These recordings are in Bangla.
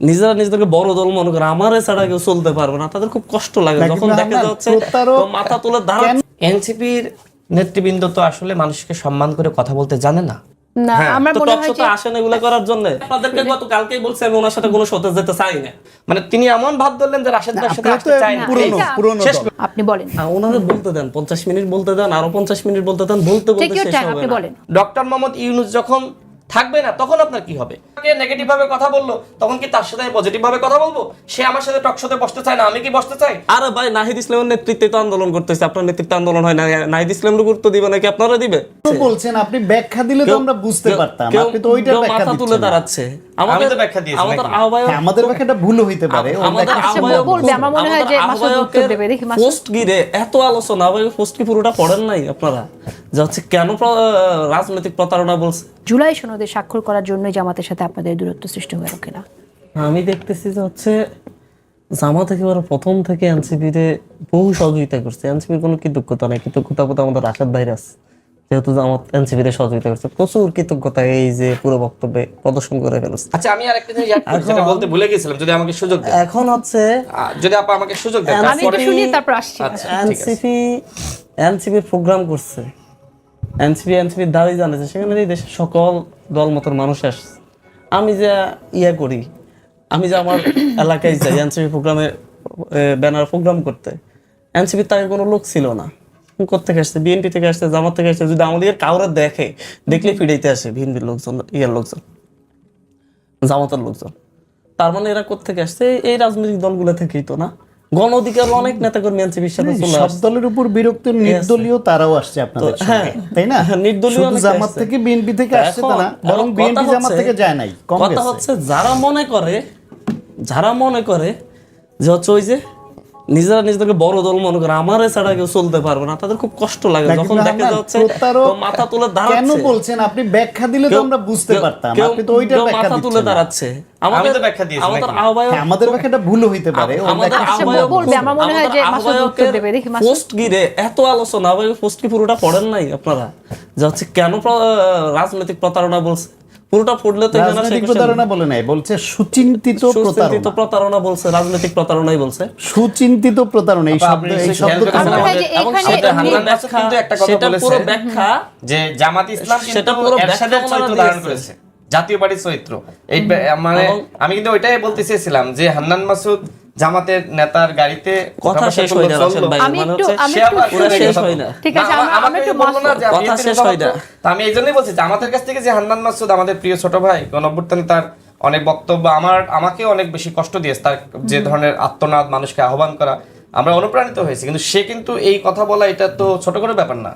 নিজেরা নিজেদেরকে বড় দল মনে করে আমারে ছাড়া কেউ চলতে পারবে না। তাদের খুব কষ্ট লাগে। যখন দেখা যাচ্ছে মাথা তুলে দাঁড়া এনসিপির নেতৃবৃন্দ তো আসলে মানুষকে সম্মান করে কথা বলতে জানে না। না আমার মনে হয় যে আসেন এগুলো করার জন্য। আপনাদেরকে গত কালকেই বলছি আমি ওনার সাথে কোনো শোতে যেতে চাই না। মানে তিনি এমন ভাব ধরলেন যে রাশেদ ভাইয়ের সাথে আপনারা আসতে চায় না। পুরনো পুরনো আপনি বলেন। ওনারে বলতে দেন পঞ্চাশ মিনিট বলতে দেন আরও পঞ্চাশ মিনিট বলতে দেন বলতে বলতে ইউর শেষ টাইম হবে আপনি বলেন। ডক্টর মোহাম্মদ ইউনুস যখন থাকবে না তখন আপনার কি হবে? নেগেটিভ ভাবে কথা বলল তখন কি তার সাথে পজিটিভ ভাবে কথা বলব? সে আমার সাথে টক শোতে বসতে চায় না আমি কি বসতে চাই? আরে ভাই নাহিদ ইসলামের নেতৃত্বে তো আন্দোলন করতেছে আপনার নেতৃত্বে আন্দোলন হয় না। নাহিদ ইসলামের গুরুত্ব দিবে নাকি আপনারা দিবে? তো বলছেন আপনি ব্যাখ্যা দিলে তো আমরা বুঝতে পারতাম আপনি তো ওইটার ব্যাখ্যা মাথা তুলে দাঁড়াচ্ছে। আমি তো ব্যাখ্যা দিয়েছি আমাদের আহ্বায়ক হ্যাঁ, আমাদের ব্যাখ্যাটা ভুল হইতে পারে। আমাদের আহ্বায়ক- বলবে, আমার মনে হয় যে মাসুদ উত্তর দেবে। দেখি মাসুদ। পোস্ট গিরে এত আলোচনা ভাই পোস্ট কি পুরোটা পড়েন নাই আপনারা? যে হচ্ছে কেন রাজনৈতিক প্রতারণা বলছে? জুলাই সনদে স্বাক্ষর করার জন্য জামাতের সাথে আপনাদের দূরত্ব সৃষ্টি হয়ে কিনা? আমি দেখতেছি যে হচ্ছে জামাত একেবারে প্রথম থেকে এনসিপি তে বহু সহযোগিতা করছে। এনসিপির কোনো কৃতজ্ঞতা নেই। কৃতজ্ঞতা বোধ আমাদের রাশাদ ভাইরাস আছে। যেহেতু জামাত এনসিপি তে সহযোগিতা করছে। প্রচুর কৃতজ্ঞতা এই যে পুরো বক্তব্যে প্রদর্শন করে ফেলছে। আচ্ছা আমি আরেকটা জিনিস যেটা বলতে ভুলে গেছিলাম যদি আমাকে সুযোগ দেন। এখন হচ্ছে যদি আপা আমাকে সুযোগ দেন আমি একটু শুনি তারপর আসছি। আচ্ছা এনসিপি এনসিপি প্রোগ্রাম করছে। এনসিপি এনসিপির দাবি জানাচ্ছে সেখানে দেশের সকল দল মতন মানুষ আসছে। আমি যে ইয়ে করি, আমি যে আমার এলাকায় যাই এনসিপি প্রোগ্রামে ব্যানার প্রোগ্রাম করতে এনসিপির তাকে কোনো লোক ছিল না। কোথেকে আসছে? বিএনপি থেকে আসছে, জামাত থেকে আসছে। যদি আমাদের কাউরে দেখে, দেখলে ফিরাইতে আসে বিএনপির লোকজন, ইয়ের লোকজন, জামাতের লোকজন। তার মানে এরা কোথেকে আসছে? এই রাজনৈতিক দলগুলো থেকেই তো না। গণ অধিকার অনেক নেতাকর্মী এনসিপির সাথে চলে সব দলের উপর বিরক্ত নির্দলীয় তারাও আসছে আপনাদের হ্যাঁ, তাই না? হ্যাঁ, নির্দলীয় জামাত থেকে বিএনপি থেকে আসছে না বরং বিএনপি জামাত থেকে যায় নাই কথা হচ্ছে যারা মনে করে যারা মনে করে যে হচ্ছে ওই যে নিজেরা নিজেদেরকে বড় দল মনে করে আমারে ছাড়া কেউ চলতে পারবে না। তাদের খুব কষ্ট লাগে। যখন দেখা যাচ্ছে মাথা তুলে দাঁড়াচ্ছে? কেন বলছেন? আপনি ব্যাখ্যা দিলে তো আমরা বুঝতে পারতাম। আপনি তো ওইটার কেউ ব্যাখ্যা মাথা তুলে দাঁড়াচ্ছে। আমি তো ব্যাখ্যা দিয়েছি আমাদের আহ্বায়ক হ্যাঁ, আমাদের ব্যাখ্যাটা ভুল হইতে পারে। আমাদের আহ্বায়ক- বলবে, আমার মনে হয় যে মাসুদ উত্তর দেবে। দেখি মাসুদ। পোস্ট গিরে এত আলোচনা ভাই পোস্ট কি পুরোটা পড়েন নাই আপনারা। যা হচ্ছে কেন রাজনৈতিক প্রতারণা বলছে? পুরোটা পড়লে তো রাজনৈতিক প্রতারণা বলে নাই বলছে সুচিন্তিত সুচিন্তিত প্রতারণা প্রতারণা বলছে রাজনৈতিক প্রতারণাই বলছে। সুচিন্তিত প্রতারণা এই শব্দ এই শব্দ সেটা উনি- হান্নান কিন্তু একটা কথা সেটা পুরো ব্যাখ্যা যে জামাত ইসলাম সেটা সেটা পুরো পুরো ব্যাখ্যা চরিত্র ধারণ করেছে। জাতীয় পার্টির চরিত্র। এই মানে আমি কিন্তু ওইটাই বলতে চেয়েছিলাম যে হান্নান মাসুদ জামাতের নেতার গাড়িতে কথা শেষ করল, হয়ে যাচ্ছে ভাই আমি মানে একটু হচ্ছে আমি সে আবার পুরো শেষ হয় না। ঠিক আছে না, একটু বলল না যে কথা শেষ হয় না। আমি এই জন্যই বলছি যে আমাদের কাছ থেকে যে হান্নান মাসুদ আমাদের প্রিয় ছোট ভাই গণঅভ্যুত্থানে তার অনেক বক্তব্য আমার আমাকে অনেক বেশি কষ্ট দিয়েছে তার যে ধরনের আত্মনাদ মানুষকে আহ্বান করা। আমরা অনুপ্রাণিত হয়েছি কিন্তু সে কিন্তু এই কথা বলা এটা তো ছোট করে ব্যাপার না।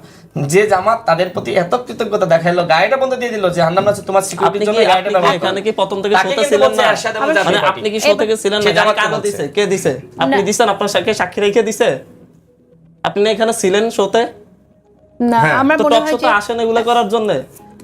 যে জামাত তাদের প্রতি এত কৃতজ্ঞতা দেখাইলো গাড়িটা বন্ধ দিয়ে দিল যে হান্নান মাসুদ তোমার আপনি সিকিউরিটির জন্য গাড়িটা ব্যবহার এখানে। কি প্রথম থেকে শোতে কিন্তু ছিলেন না? মানে আপনি কি শো থেকে ছিলেন না? জামাতকে কারা। দিছে? কে দিছে? আপনি দিছেন আপনার সাথে সাক্ষী রেখে দিছে? আপনি এখানে ছিলেন শোতে না হ্যাঁ, আমার মনে হয় যে আসেন এগুলো করার জন্য।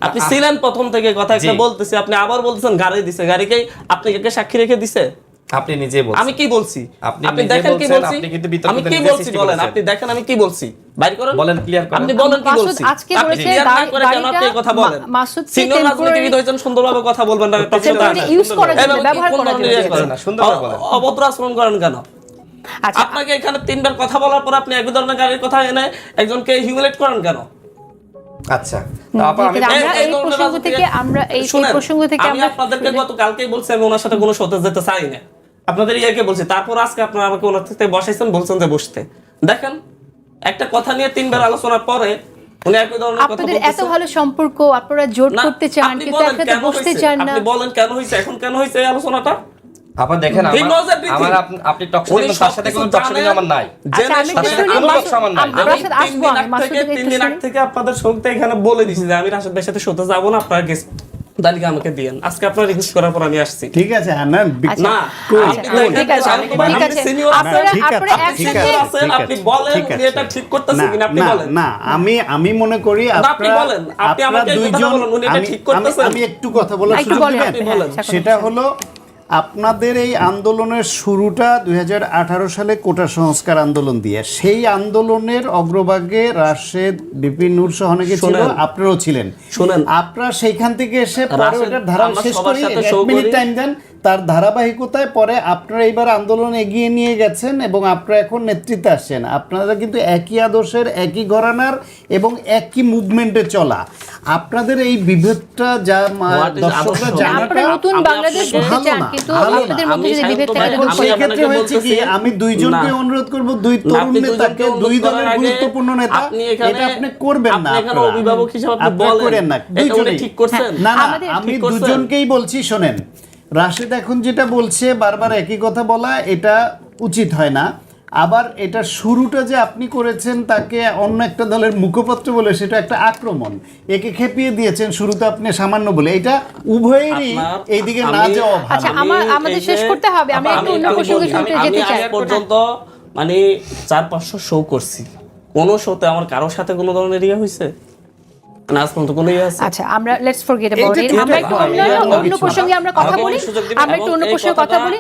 আপনি ছিলেন প্রথম থেকে কথা একটা বলতেছি আপনি আবার বলতেছেন গাড়ি দিছে গাড়িকে আপনি কে সাক্ষী রেখে দিছে? আপনি নিজেই বলছেন। আমি কি বলছি? আপনি আপনি দেখেন কি বলছি? আপনি কিন্তু বিতর্কতে আমি কি বলছি বলেন আপনি দেখেন আমি কি বলছি? বাইর করেন। বলেন, clear করেন। আপনি বলেন কি বলছি? আজকে বলেছে clear করে কেন আপনি কথা বলেন? মা- মাসুদকে সিনিয়র temporary- রাজনীতিবিদ হয়েছেন সুন্দরভাবে কথা বলবেন না কি ব্যবহার সুন্দরভাবে বলেন। অভদ্র আচরণ করেন কেন? আচ্ছা। আপনাকে এখানে তিনবার কথা বলার পর আপনি এক ধরনের গাড়ির কথা এনে একজনকে হিউমিলেট করেন কেন? আচ্ছা। এই- প্রসঙ্গ থেকে আমরা এই প্রসঙ্গ থেকে আমরা আপনাদেরকে গত কালকেই বলছি আমি ওনার সাথে কোনো শোতে যেতে চাই না। আপনাদের ইয়াকে বলছি তারপর আজকে আপনারা আমাকে ওনার সাথে বসাইছেন বলছেন যে বসতে। দেখেন একটা কথা নিয়ে তিনবার আলোচনার পরে উনি একই ধরনের কথা আপনাদের এত ভালো সম্পর্ক আপনারা জোট করতে চান কিন্তু একসাথে বসতে চান না। আপনি বলেন কেন হয়েছে এখন কেন হয়েছে এই আলোচনাটা? দেখেন আমার আমার আপনি- আপনি টক উনি তার সাথে কোনো টক জানেন। আমার নাই। আচ্ছা, আমি শুনে একটু শুনি, আমি মাসুদ- টক সামান নাই। আমি তিন দিন আমি আগ থেকে তিন দিন আগ থেকে আপনাদের সঙ্গে এখানে বলে দিছি যে আমি রাশেদ ভাইয়ের সাথে শোতে যাব না আপনার গেস্ট তালিকা আমাকে দিয়েন আজকে আপনার রিকোয়েস্ট করার পর আমি আসছি ঠিক আছে বি- আচ্ছা, না, আচ্ছা, ঠিক আছে, আমি তো ঠিক আছে। আপনারা- আপনারা একসাথে- আছেন, আপনি বলেন। এটা ঠিক করতেছেন কিনা, আপনি বলেন। না আমি আমি মনে করি না, আপনি বলেন, আপনি আমাকে দুইজন বলুন, উনি এটা আমি ঠিক করতেছেন। আমি একটু কথা বলার সুযোগ হ্যাঁ। আচ্ছা, সেটা হলো আপনাদের এই আন্দোলনের শুরুটা দুই হাজার আঠারো সালে কোটা সংস্কার আন্দোলন দিয়ে। সেই আন্দোলনের অগ্রভাগে রাশেদ বিপিন নুর সহ অনেকে ছিল আপনারাও ছিলেন। শোনেন। আপনারা সেইখান থেকে এসে ধারা শেষ করে এক মিনিট টাইম দেন। তার ধারাবাহিকতায় পরে আপনারা এইবার আন্দোলন এগিয়ে নিয়ে গেছেন এবং আপনারা এখন নেতৃত্বে আসছেন। আপনারা কিন্তু একই আদর্শের একই ঘরানার এবং একই মুভমেন্টে চলা। আপনাদের এই বিভেদটা যা দর্শকরা জানাটা আমি দুইজনকে অনুরোধ করব দুই তরুণ নেতাকে দুই দলের গুরুত্বপূর্ণ নেতা এটা আপনি করবেন না আপনি অভিভাবক হিসেবে আপনি বলেন। না। ঠিক করছেন? না না আমি দুজনকেই বলছি শোনেন। রাশেদ এখন যেটা বলছে বারবার একই কথা বলা এটা উচিত হয় না। আবার এটা শুরুটা যে আপনি করেছেন তাকে অন্য একটা দলের মুখপত্র বলে সেটা একটা আক্রমণ। একে খেপিয়ে দিয়েছেন শুরুতে আপনি সামান্য বলে। এটা উভয়েরই এইদিকে না যাওয়া আচ্ছা, ভালো আমার- আমাদের শেষ করতে হবে। আপা, একটু অন্য প্রসঙ্গে শুনতে যেতে চাই। পর্যন্ত মানে চার পাঁচশো শো করছি। কোন শোতে আমার কারোর সাথে কোনো ধরনের ইয়ে হয়েছে না আজ পর্যন্ত কোনো আছে। আচ্ছা আমরা লেটস ফরগেট অ্যাবাউট ইট আমরা একটু অন্য অন্য প্রসঙ্গে আমরা কথা বলি। আমরা একটু অন্য প্রসঙ্গে কথা বলি।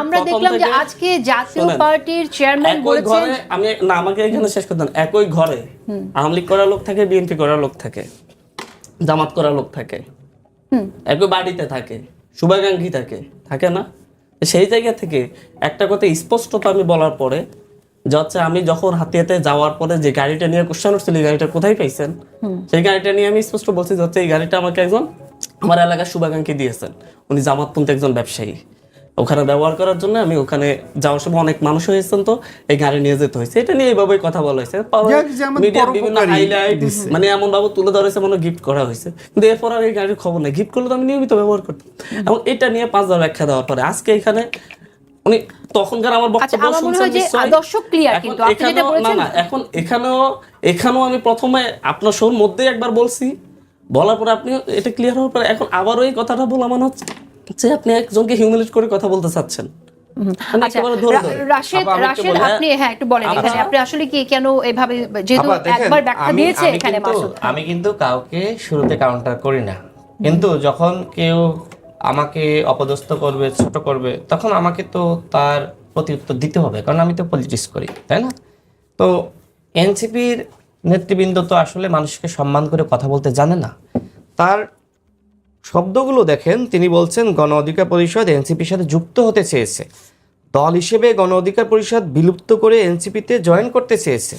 আমরা দেখলাম যে আজকে জাতীয় পার্টির চেয়ারম্যান বলেছেন আমি না আমাকে এখানে শেষ করতেন একই ঘরে আওয়ামী লীগ করার লোক থাকে বিএনপি করার লোক থাকে জামাত করার লোক থাকে একই বাড়িতে থাকে শুভাকাঙ্ক্ষী থাকে থাকে না? সেই জায়গা থেকে একটা কথা স্পষ্টত আমি বলার পরে যে হচ্ছে আমি যখন হাতিয়াতে যাওয়ার পরে যে গাড়িটা নিয়ে কোশ্চেন উঠছিল এই গাড়িটা কোথায় পাইছেন? সেই গাড়িটা নিয়ে আমি স্পষ্ট বলছি যে হচ্ছে এই গাড়িটা আমাকে একজন আমার এলাকার শুভাকাঙ্ক্ষী দিয়েছেন। উনি জামাতপন্থী একজন ব্যবসায়ী। ওখানে ব্যবহার করার জন্য আমি ওখানে যাওয়ার সময় অনেক মানুষ হয়েছেন তো এই গাড়ি নিয়ে যেতে হয়েছে। এটা নিয়ে এইভাবেই কথা বলা হয়েছে। মিডিয়ার বিভিন্ন হাইলাইট মানে এমন ভাবে তুলে ধরেছে মনে গিফট করা হয়েছে। কিন্তু এরপর আর এই গাড়ির খবর নেই। গিফট করলে তো আমি নিয়মিত ব্যবহার করতাম। এবং এটা নিয়ে পাঁচবার ব্যাখ্যা দেওয়ার পরে আজকে এখানে উনি তখনকার আমার আচ্ছা, বক্তব্য শুনছেন। আদর্শ clear এখন কিন্তু। আপনি যেটা এখানেও- বলেছেন- না এখন এখানেও এখানেও আমি প্রথমে আপনার শোর মধ্যে একবার বলছি বলার পরে আপনি এটা ক্লিয়ার হওয়ার পরে এখন আবারও এই কথাটা বলা মানে হচ্ছে যে আপনি একজনকে হিউমিলেট করে কথা বলতে চাচ্ছেন মানে আচ্ছা হ্যাঁ আচ্ছা। আমি কিন্তু কাউকে শুরুতে কাউন্টার করি না কিন্তু যখন কেউ আমাকে অপদস্থ করবে, ছোট করবে, তখন আমাকে তো তার প্রতি উত্তর দিতে হবে, কারণ আমি তো পলিটিক্স করি, তাই না? তো এনসিপির নেতৃবৃন্দ তো আসলে মানুষকে সম্মান করে কথা বলতে জানে না। তার শব্দগুলো দেখেন, তিনি বলছেন, গণ অধিকার পরিষদ এনসিপির সাথে যুক্ত হতে চেয়েছে। দল হিসেবে গণ অধিকার পরিষদ বিলুপ্ত করে এনসিপিতে জয়েন করতে চেয়েছে।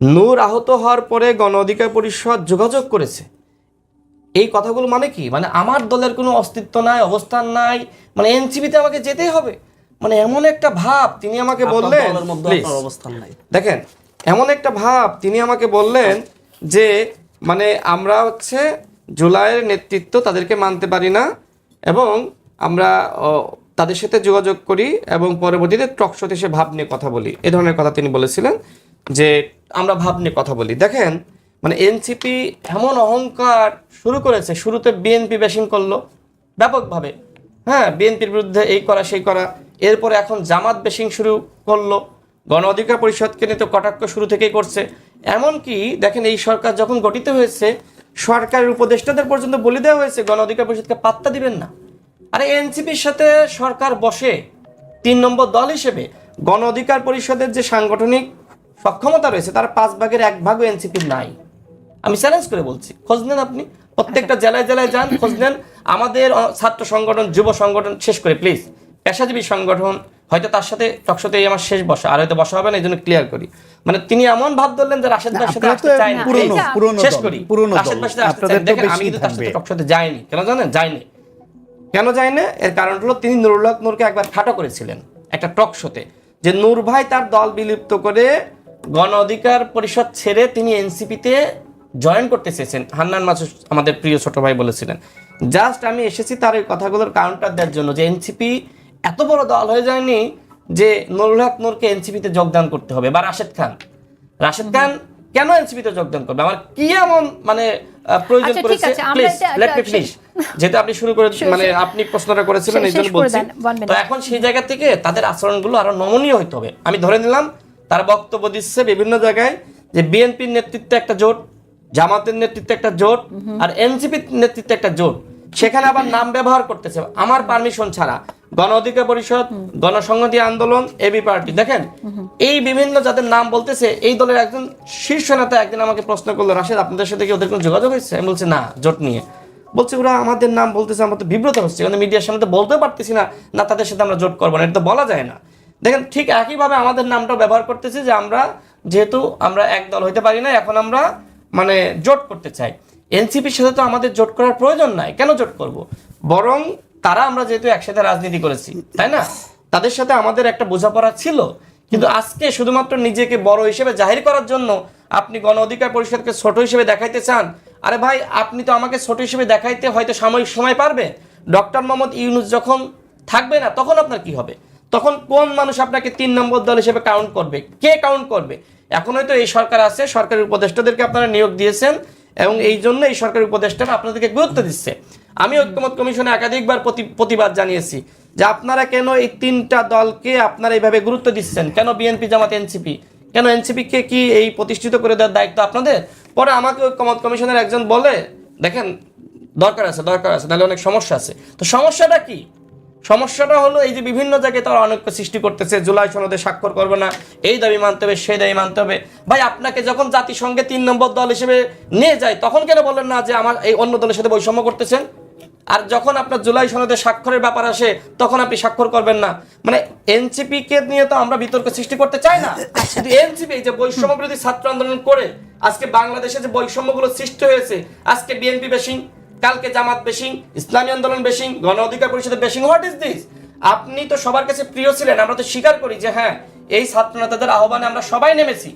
নূর আহত হওয়ার পরে গণ অধিকার পরিষদ যোগাযোগ করেছে। এই কথাগুলো মানে কি? মানে আমার দলের কোনো অস্তিত্ব নাই অবস্থান নাই মানে এনসিপিতে আমাকে যেতেই হবে। মানে এমন একটা ভাব তিনি আমাকে বললেন অবস্থান নাই। দেখেন এমন একটা ভাব তিনি আমাকে বললেন যে মানে আমরা হচ্ছে জুলাইয়ের নেতৃত্ব তাদেরকে মানতে পারি না এবং আমরা তাদের সাথে যোগাযোগ করি এবং পরবর্তীতে টকশোতে সে ভাব নিয়ে কথা বলি। এ ধরনের কথা তিনি বলেছিলেন যে আমরা ভাব নিয়ে কথা বলি। দেখেন মানে এনসিপি এমন অহংকার শুরু করেছে, শুরুতে বিএনপি ব্যাশিং করল, ব্যাপকভাবে। হ্যাঁ বিএনপির বিরুদ্ধে এই করা, সেই করা। এরপরে এখন জামাত বেশিং শুরু করল, গণ অধিকার পরিষদকে নিয়ে তো কটাক্ষ শুরু থেকেই করছে। এমনকি দেখেন এই সরকার যখন গঠিত হয়েছে, সরকারের উপদেষ্টাদের পর্যন্ত বলে দেওয়া হয়েছে, গণ অধিকার পরিষদকে পাত্তা দিবেন না। আরে এনসিপির সাথে সরকার বসে, তিন নম্বর দল হিসেবে, গণ অধিকার পরিষদের যে সাংগঠনিক সক্ষমতা রয়েছে, তার পাঁচ ভাগের এক ভাগও এনসিপির নাই। আমি চ্যালেঞ্জ করে বলছি খোঁজ নেন আপনি প্রত্যেকটা জেলায় জেলায় যান খোঁজ নেন। আমাদের ছাত্র সংগঠন যুব সংগঠন শেষ করে প্লিজ পেশাজীবী সংগঠন হয়তো তার সাথে টকশোতেই আমার শেষ বসা আর হয়তো বসা হবে না এই জন্য ক্লিয়ার করি। মানে তিনি এমন ভাব ধরলেন যে রাশেদ ভাইয়ের সাথে আসতে পুরনো শেষ করি। রাশেদ ভাইয়ের সাথে আসতে তো দেখেন আমি কিন্তু তার সাথে টকশোতে যাইনি। কেন জানেন? যাইনি। কেন যায় না এর কারণ হলো তিনি নুরুল হক নূরকে একবার খাটো করেছিলেন একটা টক শোতে যে নূর ভাই তার দল বিলুপ্ত করে গণ অধিকার পরিষদ ছেড়ে তিনি এনসিপিতে জয়েন করতে চেয়েছেন। হান্নান মাসুদ আমাদের প্রিয় ছোট ভাই বলেছিলেন। জাস্ট আমি এসেছি তার এই কথাগুলোর কাউন্টার দেওয়ার জন্য যে এনসিপি এত বড় দল হয়ে যায়নি যে নুরুল হক নূরকে এনসিপিতে যোগদান করতে হবে বা রাশেদ খান। রাশেদ খান কেন এনসিপিতে যোগদান করবে? আমার কি এমন মানে প্রয়োজন আচ্ছা, করেছে প্লিজ লেট মি ফিনিশ যেহেতু আপনি শুরু করে মানে আপনি প্রশ্নটা করেছিলেন এই জন্য বলছি। তো এখন সেই জায়গা থেকে তাদের আচরণগুলো আরও নমনীয় হতে হবে। আমি ধরে নিলাম তার বক্তব্য দিচ্ছে বিভিন্ন জায়গায় যে বিএনপির নেতৃত্বে একটা জোট জামাতের নেতৃত্বে একটা জোট আর এনসিপির নেতৃত্বে একটা জোট। সেখানে আবার নাম ব্যবহার করতেছে। আমার পারমিশন ছাড়া গণ অধিকার পরিষদ, গণসংহতি আন্দোলন, এবি পার্টি। দেখেন, এই বিভিন্ন যাদের নাম বলতেছে, এই দলের একজন শীর্ষ নেতা একদিন আমাকে প্রশ্ন করল, রাশেদ, আপনাদের সাথে কি ওদের কোনো যোগাযোগ হয়েছে? আমি বলছি, না, জোট নিয়ে। বলছে, ওরা আমাদের নাম বলতেছে, আমরা তো বিব্রত হচ্ছে। কারণ মিডিয়ার সামনে তো বলতে পারতেছি না না, তাদের সাথে আমরা জোট করব না। এটা তো বলা যায় না। দেখেন, ঠিক একইভাবে আমাদের নামটা ব্যবহার করতেছি যে আমরা যেহেতু আমরা এক দল হইতে পারি না, এখন আমরা মানে জোট করতে চাই। এনসিপির সাথে তো আমাদের জোট করার প্রয়োজন নাই। কেন জোট করব? বরং তারা আমরা যেহেতু একসাথে রাজনীতি করেছি, তাই না? তাদের সাথে আমাদের একটা বোঝাপড়া ছিল। কিন্তু আজকে শুধুমাত্র নিজেকে বড় হিসেবে জাহির করার জন্য আপনি গণ অধিকার পরিষদকে ছোট হিসেবে দেখাইতে চান। আরে ভাই, আপনি তো আমাকে ছোট হিসেবে দেখাইতে হয়তো সাময়িক সময় পারবে। ডক্টর মোহাম্মদ ইউনুস যখন থাকবে না, তখন আপনার কি হবে? তখন কোন মানুষ আপনাকে তিন নম্বর দল হিসেবে কাউন্ট করবে? কে কাউন্ট করবে? এখন হয়তো এই সরকার আছে সরকারের উপদেষ্টাদেরকে আপনারা নিয়োগ দিয়েছেন এবং এই জন্য এই সরকারি উপদেষ্টারা আপনাদেরকে গুরুত্ব দিচ্ছে। আমি ঐক্যমত কমিশনে একাধিকবার প্রতি- প্রতিবাদ জানিয়েছি যে আপনারা কেন এই তিনটা দলকে আপনারা এইভাবে গুরুত্ব দিচ্ছেন? কেন বিএনপি জামাত এনসিপি? কেন এনসিপি কে কি এই প্রতিষ্ঠিত করে দেওয়ার দায়িত্ব আপনাদের? পরে আমাকে ঐক্যমত কমিশনের একজন বলে, দেখেন, দরকার আছে দরকার আছে, নাহলে অনেক সমস্যা আছে। তো সমস্যাটা কি? সমস্যাটা হলো এই যে বিভিন্ন জায়গায় তারা অনৈক্য সৃষ্টি করতেছে, জুলাই সনদে স্বাক্ষর করবে না, এই দাবি মানতে হবে, সেই দাবি মানতে হবে। ভাই, আপনাকে যখন জাতিসংঘে তিন নম্বর দল হিসেবে নিয়ে যায়, তখন কেন বলেন না যে আমার এই অন্য দলের সাথে বৈষম্য করতেছেন? আর যখন আপনার জুলাই সনদে স্বাক্ষরের ব্যাপার আসে, তখন আপনি স্বাক্ষর করবেন না। মানে এনসিপি কে নিয়ে তো আমরা বিতর্ক সৃষ্টি করতে চাই না। কিন্তু এনসিপি যে বৈষম্য বিরোধী ছাত্র আন্দোলন করে, আজকে বাংলাদেশে যে বৈষম্যগুলো সৃষ্টি হয়েছে, আজকে বিএনপি বেশিং কালকে জামাত বেশিং ইসলামী আন্দোলন বেশিং গণ অধিকার পরিষদের বেশিং হোয়াট ইজ দিস আপনি তো সবার কাছে প্রিয় ছিলেন আমরা তো স্বীকার করি যে হ্যাঁ এই ছাত্র নেতাদের আহ্বানে আমরা সবাই নেমেছি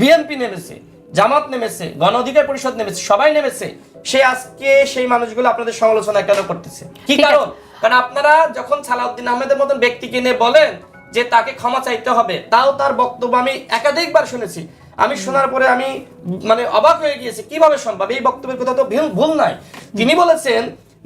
বিএনপি নেমেছে জামাত নেমেছে গণ অধিকার পরিষদ নেমেছে সবাই নেমেছে। সে আজকে সেই মানুষগুলো আপনাদের সমালোচনা কেন করতেছে? কি কারণ? কারণ আপনারা যখন সালাউদ্দিন আহমেদের মতন ব্যক্তিকে নিয়ে বলেন যে তাকে ক্ষমা চাইতে হবে তাও তার বক্তব্য আমি একাধিকবার শুনেছি। আমি শোনার পরে আমি মানে অবাক হয়ে গিয়েছি কীভাবে সম্ভব? এই বক্তব্যের কথা তো ভুল নাই তিনি বলেছেন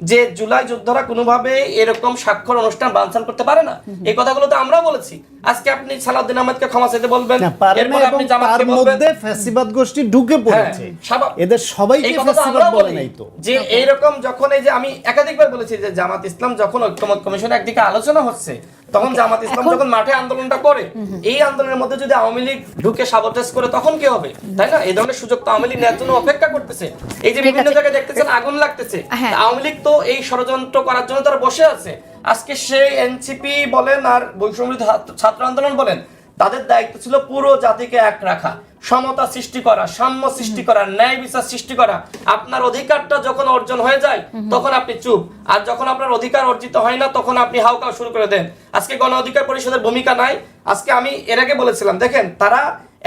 যে জুলাই যোদ্ধারা কোনোভাবে এরকম স্বাক্ষর অনুষ্ঠান বানচাল করতে পারে না। এই কথাগুলো তো আমরা বলেছি। আজকে আপনি সালাউদ্দিন আহমেদকে ক্ষমা চাইতে বলবেন এরপর আপনি জামাতকে বলবেন। মধ্যে ফ্যাসিবাদ গোষ্ঠী ঢুকে পড়েছে। হ্যাঁ, এদের সবাইকে এই কথা তো ফ্যাসিবাদ বলে নাই তো। যে এইরকম যখন এই যে আমি একাধিকবার বলেছি যে জামাত ইসলাম যখন ঐক্যমত কমিশনে একদিকে আলোচনা হচ্ছে তখন জামাত ইসলাম যখন মাঠে আন্দোলনটা করে এই আন্দোলনের মধ্যে যদি আওয়ামী লীগ ঢুকে সাবটেজ করে তখন কি হবে? তাই না? এই ধরনের সুযোগ তো আওয়ামী লীগ নেওয়ার জন্য অপেক্ষা করতেছে। এই যে বিভিন্ন জায়গায় দেখতেছেন আগুন লাগতেছে। হ্যাঁ। আওয়ামী লীগ তো এই ষড়যন্ত্র করার জন্য তারা বসে আছে। আজকে সেই এনসিপি বলেন আর বৈষম্য ছাত্র আন্দোলন বলেন তাদের দায়িত্ব ছিল পুরো জাতিকে এক রাখা সমতা সৃষ্টি করা সাম্য সৃষ্টি করা ন্যায় বিচার সৃষ্টি করা। আপনার অধিকারটা যখন অর্জন হয়ে যায় তখন আপনি চুপ। আর যখন আপনার অধিকার অর্জিত হয় না তখন আপনি হাউকাও শুরু করে দেন। আজকে গণ অধিকার পরিষদের ভূমিকা নাই। আজকে আমি এর আগে বলেছিলাম দেখেন তারা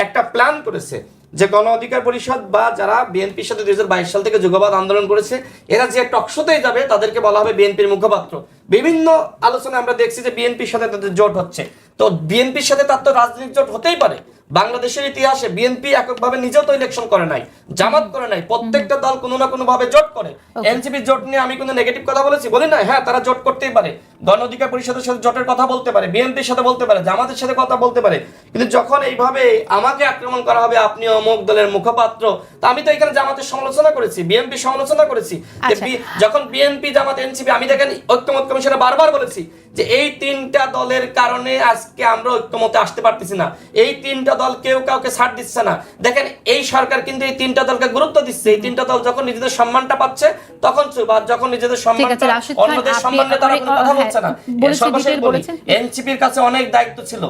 একটা প্ল্যান করেছে যে গণ অধিকার পরিষদ বা যারা বিএনপির সাথে দুই হাজার বাইশ সাল থেকে যুগবাদ আন্দোলন করেছে এরা যে টকশোতেই যাবে তাদেরকে বলা হবে বিএনপির মুখপাত্র। বিভিন্ন আলোচনায় আমরা দেখছি যে বিএনপির সাথে তাদের জোট হচ্ছে। তো বিএনপির সাথে তার তো রাজনৈতিক জোট হতেই পারে। বাংলাদেশের ইতিহাসে বিএনপি এককভাবে নিজেও তো ইলেকশন করে নাই জামাত করে নাই প্রত্যেকটা দল কোনো না কোনো ভাবে জোট করে। এনসিপি জোট নিয়ে আমি কোনো নেগেটিভ কথা বলেছি? বলি না হ্যাঁ তারা জোট করতেই পারে। গণ অধিকার পরিষদের সাথে জোটের কথা বলতে পারে বিএনপির সাথে বলতে পারে জামাতের সাথে কথা বলতে পারে। কিন্তু যখন এইভাবে আমাকে আক্রমণ করা হবে আপনি অমুক দলের মুখপাত্র তা আমি তো এখানে জামাতের সমালোচনা করেছি বিএনপি সমালোচনা করেছি। আচ্ছা। যখন বিএনপি জামাত এনসিপি আমি দেখেন ঐক্যমত কমিশনে বারবার বলেছি যে এই তিনটা দলের কারণে আজকে আমরা ঐক্যমতে আসতে পারতেছি না। এই তিনটা দল কেউ কাউকে ছাড় দিচ্ছে না। দেখেন এই সরকার কিন্তু এই তিনটা দলকে গুরুত্ব দিচ্ছে। এই তিনটা দল যখন নিজেদের সম্মানটা পাচ্ছে তখন চুপ আর যখন নিজেদের সম্মানটা অন্যদের সম্মান নিয়ে তারা কোনো কথা হ্যাঁ, বলছে না। বলেছেন, সর্বশেষ বলি এনসিপির কাছে অনেক দায়িত্ব ছিল।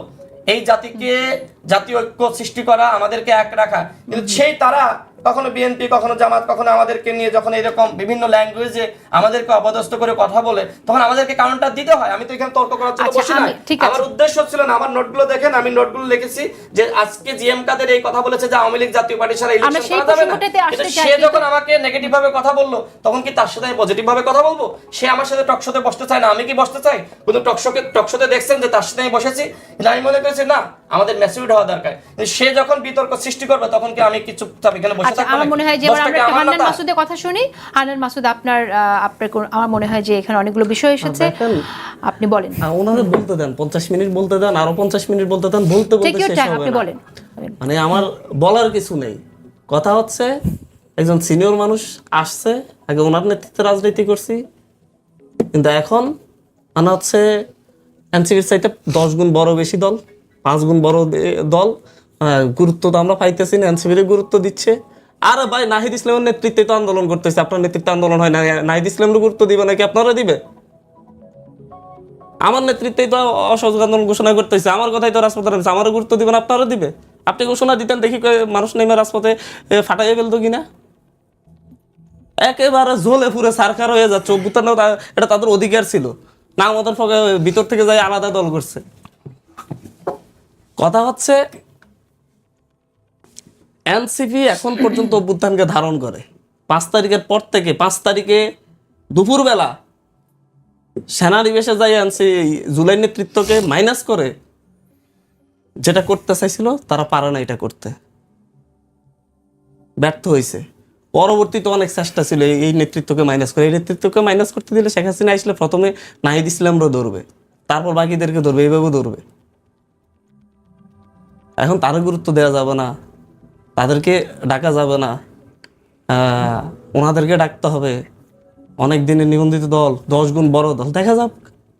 এই জাতিকে জাতীয় ঐক্য সৃষ্টি করা আমাদেরকে এক রাখা। কিন্তু সেই তারা কখনো বিএনপি কখনো জামাত কখনো আমাদেরকে নিয়ে যখন এরকম বিভিন্ন ল্যাঙ্গুয়েজে আমাদেরকে অপদস্থ করে কথা বলে তখন আমাদেরকে কারণটা দিতে হয়। আমি তো এখানে তর্ক করার জন্য আচ্ছা, বসি না। আমার উদ্দেশ্য ছিল না আমার নোটগুলো দেখেন আমি নোটগুলো লিখেছি যে আজকে জিএম কাদের এই কথা বলেছে যে আওয়ামী লীগ জাতীয় পার্টি ছাড়া ইলেকশন করা যাবে না। কিন্তু সে যখন আমাকে নেগেটিভ ভাবে কথা বলল তখন কি তার সাথে আমি পজিটিভ ভাবে কথা বলব? সে আমার সাথে টকশোতে বসতে চায় না আমি কি বসতে চাই? কিন্তু টকশোকে টকশোতে দেখছেন যে তার সাথে আমি বসেছি? কিন্তু আমি মনে করেছি না আমাদের ম্যাসিউড হওয়া দরকার। সে যখন বিতর্ক সৃষ্টি করবে তখন কি আমি কিছু চুপচাপ এখানে বসে আচ্ছা আমার মনে হয় যে এবার আমরা হান্নান মাসুদের কথা শুনি। হান্নান মাসুদ আপনার আপনার আমার মনে হয় যে এখানে অনেকগুলো বিষয় এসেছে। আপনি বলেন। ওনাদের বলতে দেন পঞ্চাশ মিনিট বলতে দেন আরও পঞ্চাশ মিনিট বলতে দেন বলতে বলতে শেষ হবে আপনি না। বলেন। মানে আমার বলার কিছু নেই। কথা হচ্ছে একজন সিনিয়র মানুষ আসছে আগে ওনার নেতৃত্বে রাজনীতি করছি। কিন্তু এখন আনা হচ্ছে এনসিপির চাইতে দশ গুণ বড় বেশি দল পাঁচ গুণ বড় দল আহ, গুরুত্ব তো আমরা পাইতেছি না এনসিপির গুরুত্ব দিচ্ছে। আরে ভাই, নাহিদ ইসলামের নেতৃত্বে তো আন্দোলন করতেছে। আপনার নেতৃত্বে আন্দোলন হয় না। নাহিদ ইসলামের গুরুত্ব দিবে নাকি? আপনারা দিবে? আমার নেতৃত্বেই তো অসহযোগ আন্দোলন ঘোষণা করতেছে। আমার কথাই তো রাজপথে নামছে। আমারও গুরুত্ব দিবেন আপনারা দিবে। আপনি ঘোষণা দিতেন দেখি মানুষ নেমে রাজপথে ফাটাইয়ে ফেলতো কিনা? একেবারে ঝোলে ফুরে সারকার হয়ে যাচ্ছে। অভ্যুত্থান এটা তাদের অধিকার ছিল। না আমাদের ভিতর থেকে যাই আলাদা দল করছে। কথা হচ্ছে এনসিপি এখন পর্যন্ত অভ্যুত্থানকে ধারণ করে। পাঁচ তারিখের পর থেকে, পাঁচ তারিখে দুপুরবেলা সেনানিবেশে যাই আনছি জুলাই নেতৃত্বকে মাইনাস করে। যেটা করতে চাইছিল, তারা পারে না এটা করতে। ব্যর্থ হয়েছে পরবর্তীতে অনেক চেষ্টা ছিল এই- নেতৃত্বকে মাইনাস করে। এই নেতৃত্বকে মাইনাস করতে দিলে শেখ হাসিনা আসলে প্রথমে নাহিদ ইসলামরা ধরবে। তারপর বাকিদেরকে ধরবে এইভাবে ধরবে। এখন তার গুরুত্ব দেওয়া যাবে না। তাদেরকে ডাকা যাবে না। ওনাদেরকে ডাকতে হবে। অনেক দিনের নিবন্ধিত দল, দশ গুণ বড় দল। দেখা যাক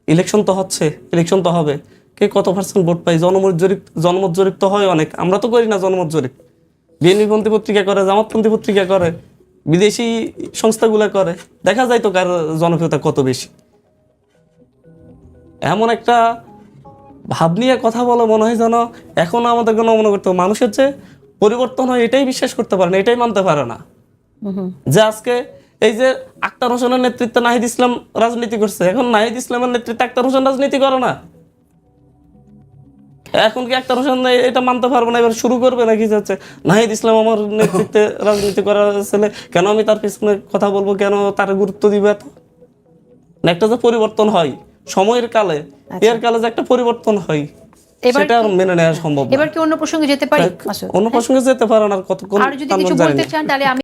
ইলেকশন তো হচ্ছে ইলেকশন তো হবে। কে কত পার্সেন্ট ভোট পাই জনমত জরিপ জনমত জরিপ তো হয় অনেক। আমরা তো করি না জনমত জরিপ। বিএনপিপন্থী পত্রিকা করে জামাতপন্থী পত্রিকা করে, বিদেশি সংস্থাগুলো করে। দেখা যায় তো কার জনপ্রিয়তা কত বেশি। এমন একটা ভাব নিয়ে কথা বলে মনে হয় যেন এখন আমাদেরকে মনে করতে মানুষের যে পরিবর্তন হয় এটাই বিশ্বাস করতে পারে না এটাই মানতে পারে না। যে আজকে এই যে আক্তার হোসেনের নেতৃত্বে নাহিদ ইসলাম রাজনীতি করছে এখন নাহিদ ইসলামের নেতৃত্বে আক্তার হোসেন রাজনীতি করে না। এখন কি আক্তার হোসেন এটা মানতে পারব না এবার শুরু করবে নাকি যাচ্ছে? নাহিদ ইসলাম আমার নেতৃত্বে রাজনীতি করার ছেলে কেন আমি তার পিছনে কথা বলব কেন তার গুরুত্ব দিবে এত? না একটা যে পরিবর্তন হয় সময়ের কালে এর কালে যে একটা পরিবর্তন হয়। সেটা মেনে নেওয়া সম্ভব এবার কি অন্য প্রসঙ্গে যেতে পারি? অন্য প্রসঙ্গে যেতে পারেন না আর কতক্ষণ আর যদি কিছু বলতে চান তাহলে আমি